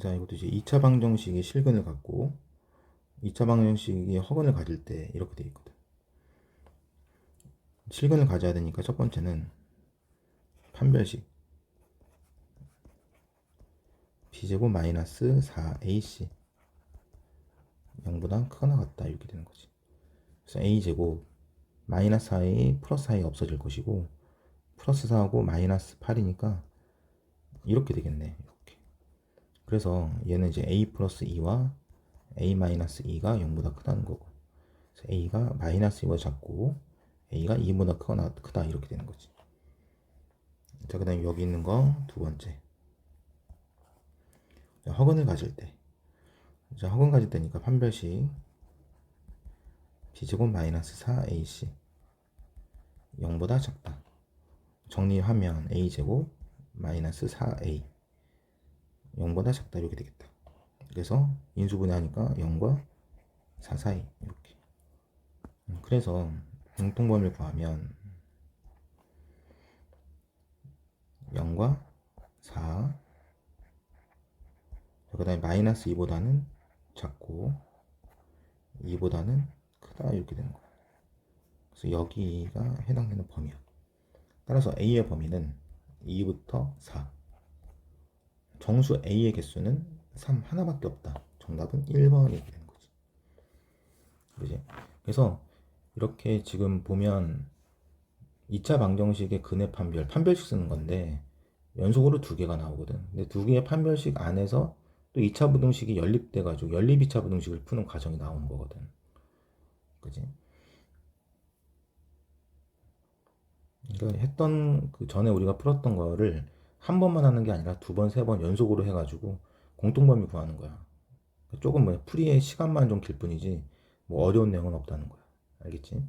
자, 이것도 이제 2차 방정식이 실근을 갖고 2차 방정식이 허근을 가질 때 이렇게 돼 있거든. 실근을 가져야 되니까 첫 번째는 판별식 b제곱 마이너스 4ac 0보다 크거나 같다 이렇게 되는 거지. 그래서 a제곱 마이너스 4a 플러스 4a 없어질 것이고 플러스 4하고 마이너스 8이니까 이렇게 되겠네. 그래서 얘는 이제 a 플러스 2와 a 마이너스 2가 0보다 크다는 거고 그래서 a가 마이너스 2보다 작고 a가 2보다 크거나 크다 이렇게 되는 거지. 자, 그 다음에 여기 있는 거 두 번째. 자, 허근을 가질 때. 자, 허근 가질 때니까 판별식 b제곱 마이너스 4ac 0보다 작다. 정리하면 a제곱 마이너스 4a 0보다 작다 이렇게 되겠다. 그래서 인수분해하니까 0과 4 사이 이렇게. 음, 그래서 공통범위를 구하면 0과 4. 그 다음에 마이너스 2보다는 작고 2보다는 크다 이렇게 되는 거야. 그래서 여기가 해당되는 범위야. 따라서 A의 범위는 2부터 4. 정수 A의 개수는 3 하나밖에 없다. 정답은 1번 이렇게 되는 거지. 그지? 그래서 이렇게 지금 보면 2차 방정식의 근해 판별, 판별식 쓰는 건데 연속으로 두 개가 나오거든. 근데 두 개의 판별식 안에서 또 2차 부등식이 연립돼 가지고 연립 2차 부등식을 푸는 과정이 나오는 거거든. 그지? 그러니까 했던 그 전에 우리가 풀었던 거를 한 번만 하는 게 아니라 두 번, 세 번 연속으로 해가지고 공통범위 구하는 거야. 조금 뭐 풀이의 시간만 좀 길 뿐이지 뭐 어려운 내용은 없다는 거야. 알겠지?